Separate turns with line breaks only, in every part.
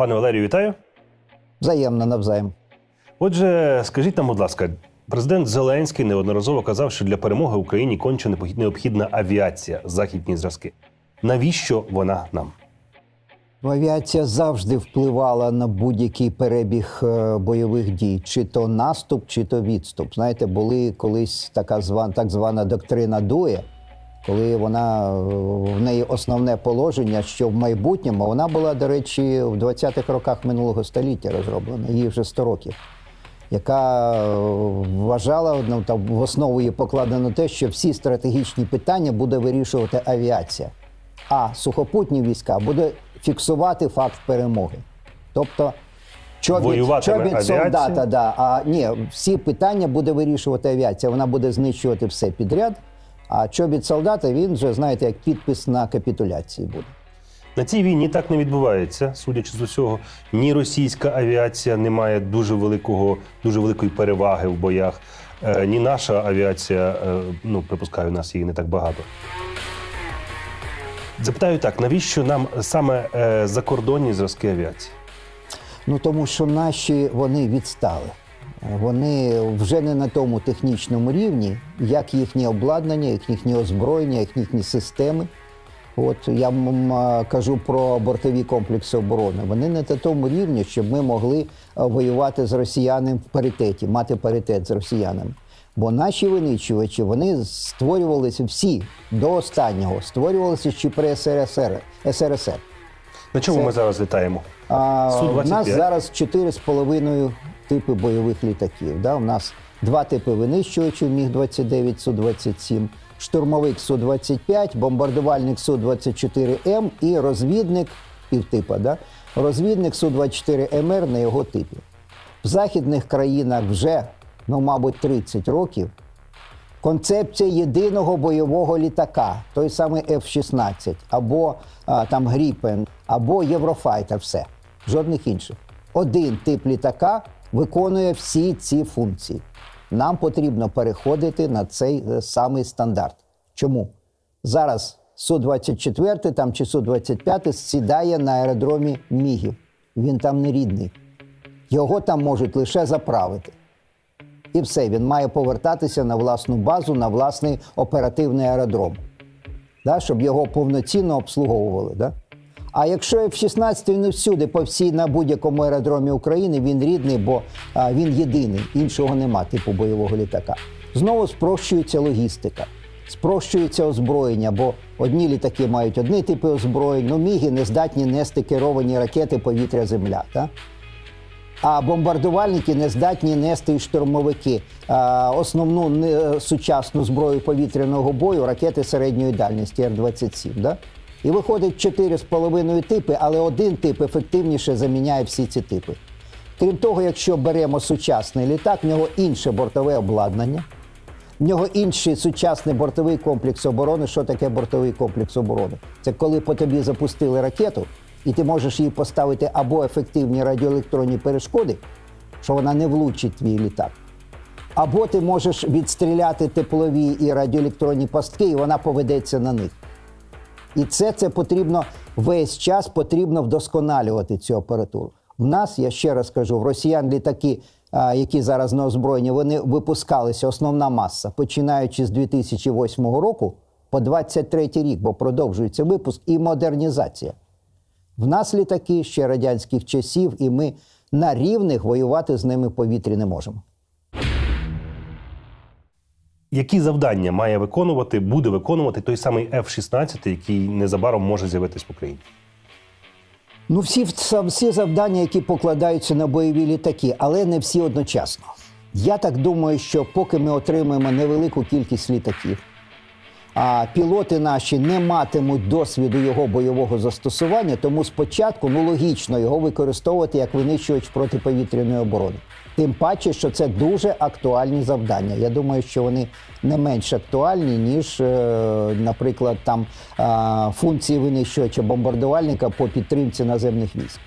Пане Валерію, вітаю.
Взаємно навзаєм.
Отже, скажіть нам, будь ласка, президент Зеленський неодноразово казав, що для перемоги Україні конче необхідна авіація, західні зразки. Навіщо вона нам?
Ну, Авіація завжди впливала на будь-який перебіг е, бойових дій, чи то наступ, чи то відступ. Знаєте, були колись така звана так звана доктрина Дує, коли вона е, в неї основне положення, що в майбутньому вона була, до речі, в 20-х роках минулого століття розроблена, їй вже 100 років. Яка е, вважала ну, там в основу її покладено те, що всі стратегічні питання буде вирішувати авіація а сухопутні війська буде фіксувати факт перемоги. Тобто, чобіт, чобіт
авіація?
солдата, да, а ні, всі питання буде вирішувати авіація. Вона буде знищувати все підряд. А чобіт солдата він вже, знаєте, як підпис на капітуляції буде.
На цій війні так не відбувається, судячи з усього. Ні російська авіація не має дуже великого, дуже великої переваги в боях, е, ні наша авіація, е, ну припускаю, у нас її не так багато. Запитаю так: навіщо нам саме е, закордонні зразки авіації?
Ну тому що наші вони відстали. Вони вже не на тому технічному рівні, як їхнє обладнання, як їхнє озброєння, як їхні системи. От я м, м, кажу про бортові комплекси оборони. Вони не на тому рівні, щоб ми могли е, воювати з росіянами в паритеті, мати паритет з росіянами. Бо наші винищувачі вони створювалися всі до останнього, створювалися ще при СРСР. СРСР.
На чому
Це-
ми зараз літаємо?
А,
Су-25.
у нас зараз 4,5 типи бойових літаків. Да? У нас два типи винищувачів Міг-29, Су-27, штурмовик Су-25, бомбардувальник Су-24М і розвідник півтипа. Да? Розвідник Су-24МР на його типі. В західних країнах вже, ну, мабуть, 30 років концепція єдиного бойового літака, той самий F-16, або а, там Гріпен, або Єврофайтер, все. Жодних інших. Один тип літака виконує всі ці функції. Нам потрібно переходити на цей е, самий стандарт. Чому? Зараз Су-24 там, чи Су-25 сідає на аеродромі Мігів. Він там не рідний. Його там можуть лише заправити. І все, він має повертатися на власну базу, на власний оперативний аеродром, да, щоб його повноцінно обслуговували. Да? А якщо F-16 не всюди, по всій на будь-якому аеродромі України, він рідний, бо а, він єдиний, іншого нема, типу бойового літака. Знову спрощується логістика, спрощується озброєння, бо одні літаки мають одні типи озброєнь, ну міги не здатні нести керовані ракети повітря-земля. Да? А бомбардувальники не здатні нести штурмовики а, основну не- сучасну зброю повітряного бою ракети середньої дальності Р-27. Да? І виходить 4,5 типи, але один тип ефективніше заміняє всі ці типи. Крім того, якщо беремо сучасний літак, в нього інше бортове обладнання, в нього інший сучасний бортовий комплекс оборони. Що таке бортовий комплекс оборони? Це коли по тобі запустили ракету, і ти можеш їй поставити або ефективні радіоелектронні перешкоди, що вона не влучить твій літак. Або ти можеш відстріляти теплові і радіоелектронні пастки, і вона поведеться на них. І це, це потрібно весь час потрібно вдосконалювати цю апаратуру. В нас, я ще раз кажу, в росіян літаки, які зараз на озброєнні, вони випускалися основна маса, починаючи з 2008 року по 23 рік, бо продовжується випуск і модернізація. В нас літаки ще радянських часів, і ми на рівних воювати з ними в повітрі не можемо.
Які завдання має виконувати, буде виконувати той самий F-16, який незабаром може з'явитись в Україні?
Ну, всі, всі завдання, які покладаються на бойові літаки, але не всі одночасно. Я так думаю, що поки ми отримаємо невелику кількість літаків, а пілоти наші не матимуть досвіду його бойового застосування, тому спочатку ну логічно його використовувати як винищувач протиповітряної оборони. Тим паче, що це дуже актуальні завдання. Я думаю, що вони не менш актуальні, ніж, е, наприклад, там функції винищувача бомбардувальника по підтримці наземних військ.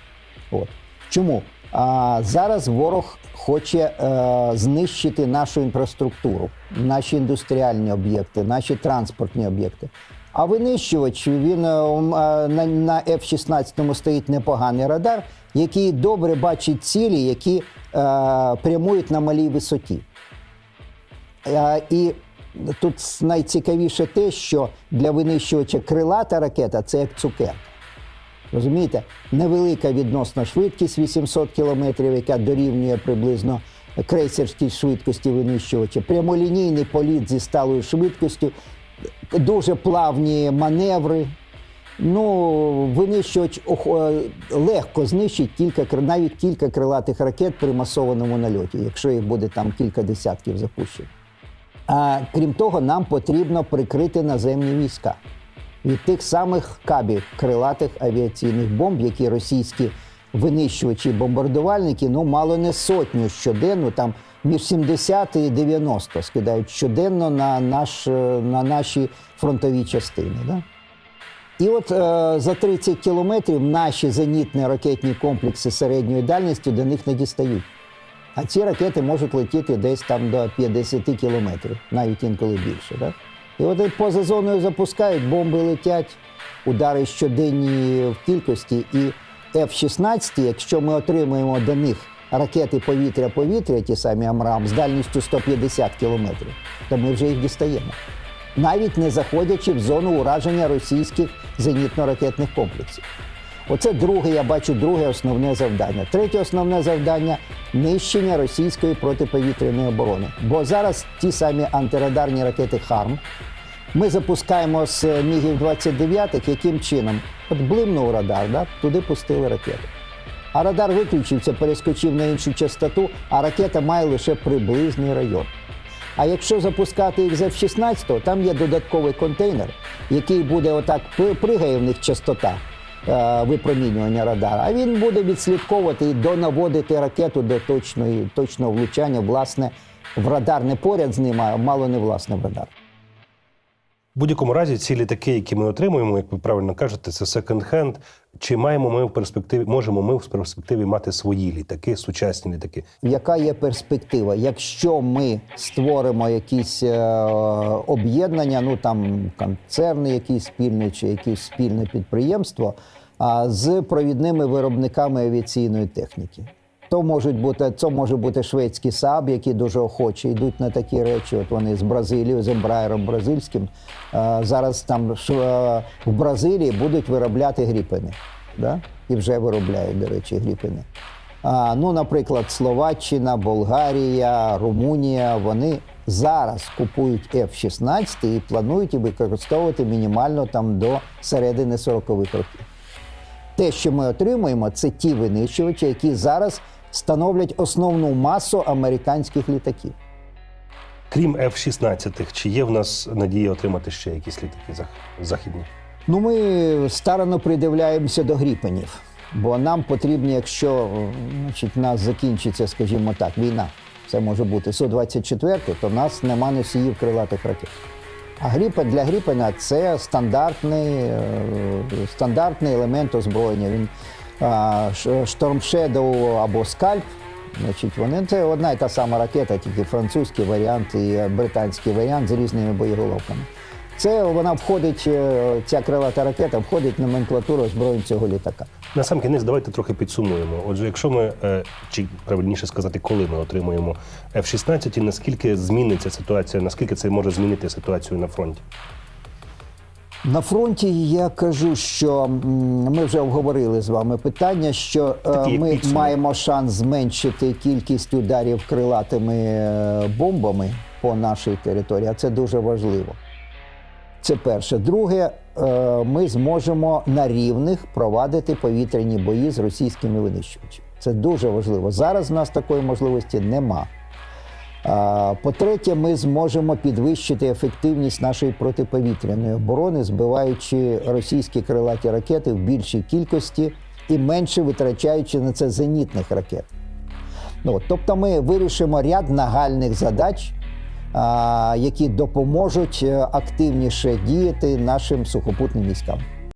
От. Чому? А зараз ворог хоче е, знищити нашу інфраструктуру, наші індустріальні об'єкти, наші транспортні об'єкти. А винищувач він е, е, на, на F-16 стоїть непоганий радар, який добре бачить цілі, які е, прямують на малій висоті. Е, І тут найцікавіше те, що для винищувача крилата ракета це як цукерка. Розумієте, невелика відносна швидкість 800 км, яка дорівнює приблизно крейсерській швидкості винищувача, прямолінійний політ зі сталою швидкістю, дуже плавні маневри. Ну, винищувач е, легко знищить кілька навіть кілька крилатих ракет при масованому нальоті, якщо їх буде там кілька десятків запущено. А крім того, нам потрібно прикрити наземні війська від тих самих кабів крилатих авіаційних бомб, які російські винищувачі бомбардувальники ну мало не сотню щоденно, там між 70 і 90 скидають щоденно на, наш, е, на наші фронтові частини. Да? І от е, за 30 кілометрів наші зенітні ракетні комплекси середньої дальності до них не дістають. А ці ракети можуть летіти десь там до 50 кілометрів, навіть інколи більше. Да? І от поза зоною запускають, бомби летять, удари щоденні в кількості. І F-16, якщо ми отримуємо до них ракети повітря-повітря, ті самі Амрам, з дальністю 150 кілометрів, то ми вже їх дістаємо. Навіть не заходячи в зону ураження російських зенітно-ракетних комплексів. Оце друге, я бачу, друге основне завдання. Третє основне завдання нищення російської протиповітряної оборони. Бо зараз ті самі антирадарні ракети ХАРМ ми запускаємо з мігів 29 яким чином? От блимнув радар, да? туди пустили ракету. А радар виключився, перескочив на іншу частоту, а ракета має лише приблизний район. А якщо запускати їх з F-16, там є додатковий контейнер, який буде отак при- пригає в них частота е, випромінювання радара, а він буде відслідковувати і донаводити ракету до точної, точного влучання, власне, в радар не поряд з ним, а мало не власне в радар.
В будь-якому разі, ці літаки, які ми отримуємо, як ви правильно кажете, це секонд-хенд. Чи маємо ми в перспективі, можемо ми в перспективі мати свої літаки, сучасні літаки?
Яка є перспектива? Якщо ми створимо якісь е, об'єднання, ну там концерни, якісь спільні чи якесь спільне підприємство а, з провідними виробниками авіаційної техніки. То можуть бути, це може бути шведські САБ, які дуже охоче йдуть на такі речі. От вони з Бразилії, з Ембраєром бразильським. Зараз там в Бразилії будуть виробляти гріпени. Да? І вже виробляють, до речі, гріпени. А, ну, наприклад, Словаччина, Болгарія, Румунія, вони зараз купують F-16 і планують використовувати мінімально там до середини 40-х років. Те, що ми отримуємо, це ті винищувачі, які зараз становлять основну масу американських літаків.
Крім F-16, чи є в нас надія отримати ще якісь літаки західні?
Ну, ми старано придивляємося до гріпенів, бо нам потрібні, якщо значить, нас закінчиться, скажімо так, війна, це може бути Су-24, то в нас нема носіїв крилатих ракет. А гріпен для гріпена це стандартний, е, стандартний елемент озброєння. Він Storm Shadow або Скальп. Значить, вони це одна і та сама ракета, тільки французький варіант і британський варіант з різними боєголовками. Це вона входить, е, ця крилата ракета входить в номенклатуру озброєнь цього літака.
На сам кінець давайте трохи підсумуємо. Отже, якщо ми, е, чи правильніше сказати, коли ми отримуємо F-16, і наскільки зміниться ситуація, наскільки це може змінити ситуацію на фронті?
На фронті я кажу, що ми вже обговорили з вами питання, що е,
Такий
ми
підсумок.
маємо шанс зменшити кількість ударів крилатими е, бомбами по нашій території, а це дуже важливо. Це перше. Друге, е, ми зможемо на рівних провадити повітряні бої з російськими винищувачами. Це дуже важливо. Зараз в нас такої можливості нема. По-третє, ми зможемо підвищити ефективність нашої протиповітряної оборони, збиваючи російські крилаті ракети в більшій кількості і менше витрачаючи на це зенітних ракет. Ну, тобто ми вирішимо ряд нагальних задач, які допоможуть е, активніше діяти нашим сухопутним військам.